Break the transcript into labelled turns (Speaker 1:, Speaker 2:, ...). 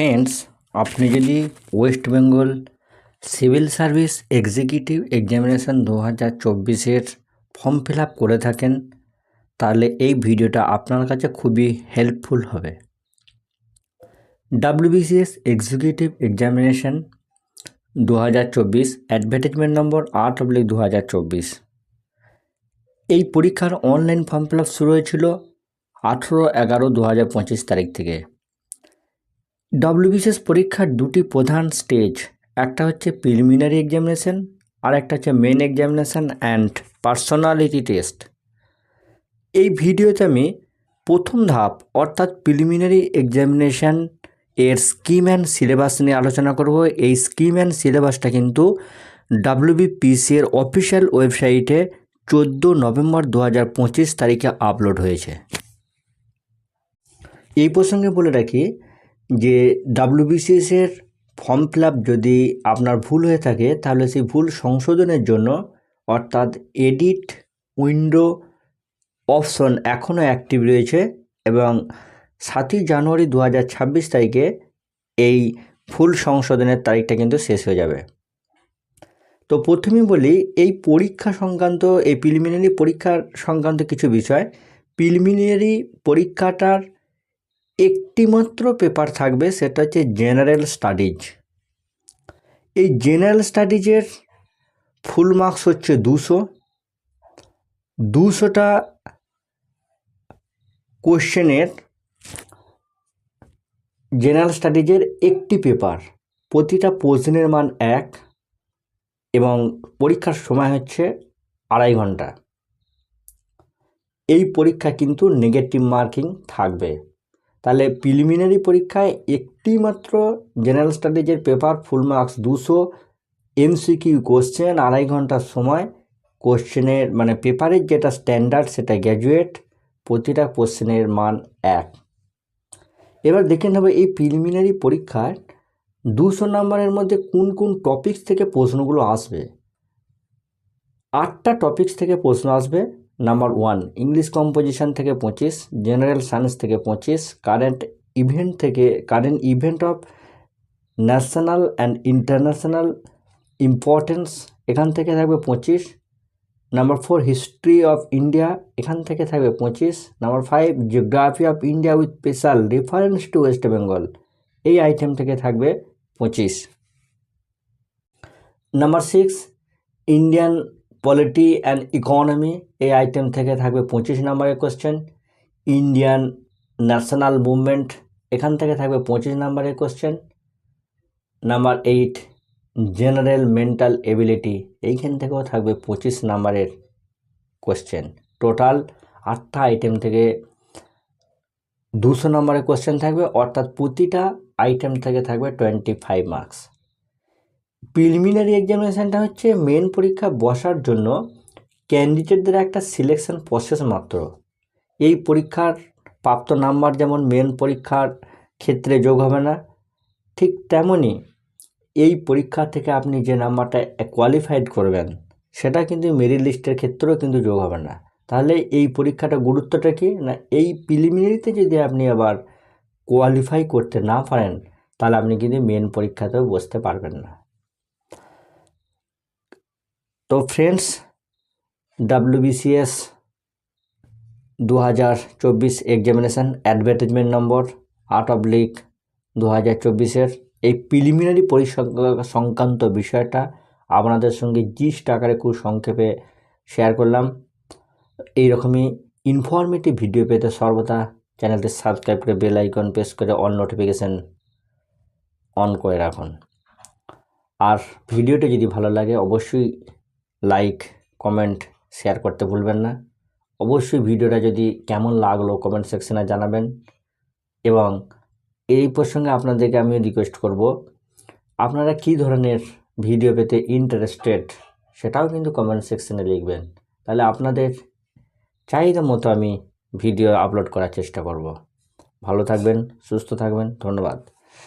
Speaker 1: Friends আপনি যদি West Bengal civil service executive examination দু হাজার চব্বিশের ফর্ম ফিল আপ করে থাকেন, তাহলে এই ভিডিওটা আপনার কাছে খুবই হেল্পফুল হবে। ডাব্লিউবিসিএস এক্সিকিউটিভ এক্সামিনেশান দু হাজার চব্বিশ অ্যাডভার্টাইজমেন্ট নম্বর আট অব্লিক দু হাজার চব্বিশ। এই পরীক্ষার অনলাইন ফর্ম ফিল আপ শুরু হয়েছিল আঠেরো এগারো দু হাজার পঁচিশ তারিখ থেকে। ডব্লিউবিসিএস পরীক্ষার দুটি প্রধান স্টেজ একটা হচ্ছে প্রিলিমিনারি এক্সামিনেশন আর একটা হচ্ছে main examination and personality test এই ভিডিওতে আমি প্রথম ধাপ অর্থাৎ প্রিলিমিনারি এক্সামিনেশান এর স্কিম অ্যান্ড সিলেবাস নিয়ে আলোচনা করব। এই স্কিম অ্যান্ড সিলেবাসটা কিন্তু ডাব্লিউবিপিসি এর অফিসিয়াল ওয়েবসাইটে চোদ্দ নভেম্বর দু হাজার পঁচিশ তারিখে আপলোড হয়েছে। এই প্রসঙ্গে বলে রাখি যে ডাব্লিউবিসিএস এর ফর্ম ফিল যদি আপনার ভুল হয়ে থাকে, তাহলে সেই ভুল সংশোধনের জন্য অর্থাৎ এডিট উইন্ডো অপশন এখনও অ্যাক্টিভ রয়েছে এবং সাতই জানুয়ারি দু হাজার ছাব্বিশ তারিখে এই ফুল সংশোধনের তারিখটা কিন্তু শেষ হয়ে যাবে। তো প্রথমেই বলি, এই পরীক্ষা সংক্রান্ত, এই প্রিলিমিনারি পরীক্ষার সংক্রান্ত কিছু বিষয় প্রিলিমিনারি পরীক্ষাটার একটিমাত্র পেপার থাকবে, সেটা হচ্ছে জেনারেল স্টাডিজ এই জেনারেল স্টাডিজের ফুল মার্কস হচ্ছে দুশো। দুশোটা কোশ্চেনের জেনারেল স্টাডিজের একটি পেপার প্রতিটা প্রশ্নের মান এক এবং পরীক্ষার সময় হচ্ছে আড়াই ঘণ্টা। এই পরীক্ষা কিন্তু নেগেটিভ মার্কিং থাকবে। তাহলে প্রিলিমিনারি পরীক্ষায় একটি মাত্র জেনারেল স্টাডিজের পেপার ফুল মার্কস দুশো এমসিকিউ কোশ্চেন আড়াই ঘণ্টার সময় কোশ্চেনের মানে পেপারের যেটা স্ট্যান্ডার্ড সেটা গ্র্যাজুয়েট প্রতিটা কোশ্চেনের মান এক। এবার দেখে নেব এই প্রিলিমিনারি পরীক্ষার দুশো নম্বরের মধ্যে কোন কোন টপিকস থেকে প্রশ্নগুলো আসবে। আটটা টপিকস থেকে প্রশ্ন আসবে নাম্বার ওয়ান ইংলিশ কম্পোজিশন থেকে পঁচিশ জেনারেল সায়েন্স থেকে পঁচিশ কারেন্ট ইভেন্ট থেকে current event of national and international importance এখান থেকে থাকবে পঁচিশ number four history of India এখান থেকে থাকবে পঁচিশ number five geography of India with special reference to West Bengal এই আইটেম থেকে থাকবে পঁচিশ number six Indian polity and economy এই আইটেম থেকে থাকবে পঁচিশ নম্বরের কোশ্চেন ইন্ডিয়ান ন্যাশনাল মুভমেন্ট এখান থেকে থাকবে পঁচিশ নম্বরের question number eight general mental ability এইখান থেকেও থাকবে পঁচিশ নাম্বারের কোশ্চেন টোটাল আটটা আইটেম থেকে দুশো নম্বরের কোশ্চেন থাকবে, অর্থাৎ প্রতিটা আইটেম থেকে থাকবে টোয়েন্টি ফাইভ মার্কস প্রিলিমিনারি এক্সামিনেশানটা হচ্ছে মেন পরীক্ষা বসার জন্য ক্যান্ডিডেটদের একটা সিলেকশন প্রসেস মাত্র। এই পরীক্ষার প্রাপ্ত নাম্বার যেমন মেন পরীক্ষার ক্ষেত্রে যোগ হবে না, ঠিক তেমনই এই পরীক্ষা থেকে আপনি যে নাম্বারটা কোয়ালিফাইড করবেন, সেটা কিন্তু মেরিট লিস্টের ক্ষেত্রেও কিন্তু যোগ হবে না। তাহলে এই পরীক্ষাটা গুরুত্বটা কি? না, এই প্রিলিমিনারিতে যদি আপনি আবার কোয়ালিফাই করতে না পারেন, তাহলে আপনি কিন্তু মেন পরীক্ষাতেও বসতে পারবেন না। তো ফ্রেন্ডস ডাব্লিউবিসিএস দু হাজার চব্বিশ এক্সামিনেশান অ্যাডভার্টাইজমেন্ট নম্বর আট অবলিক দু হাজার চব্বিশের। এই প্রিলিমিনারি পরিসংখ্যা সংক্রান্ত বিষয়টা আপনাদের সঙ্গে জিস্ট আকারে খুব সংক্ষেপে শেয়ার করলাম। এইরকমই ইনফরমেটিভ ভিডিও পেতে সর্বদা চ্যানেলটি সাবস্ক্রাইব করে বেল আইকন প্রেস করে অল নোটিফিকেশান অন করে রাখুন। আর ভিডিওটা যদি ভালো লাগে, অবশ্যই লাইক কমেন্ট শেয়ার করতে ভুলবেন না। অবশ্যই ভিডিওটা যদি কেমন লাগল কমেন্ট সেকশনে জানাবেন। এবং এই প্রসঙ্গে আপনাদেরকে আমি রিকোয়েস্ট করব, আপনারা কী ধরনের ভিডিও পেতে ইন্টারেস্টেড সেটাও কিন্তু কমেন্ট সেকশনে লিখবেন। তাহলে আপনাদের চাহিদা মতো আমি ভিডিও আপলোড করার চেষ্টা করব। ভালো থাকবেন, সুস্থ থাকবেন, ধন্যবাদ।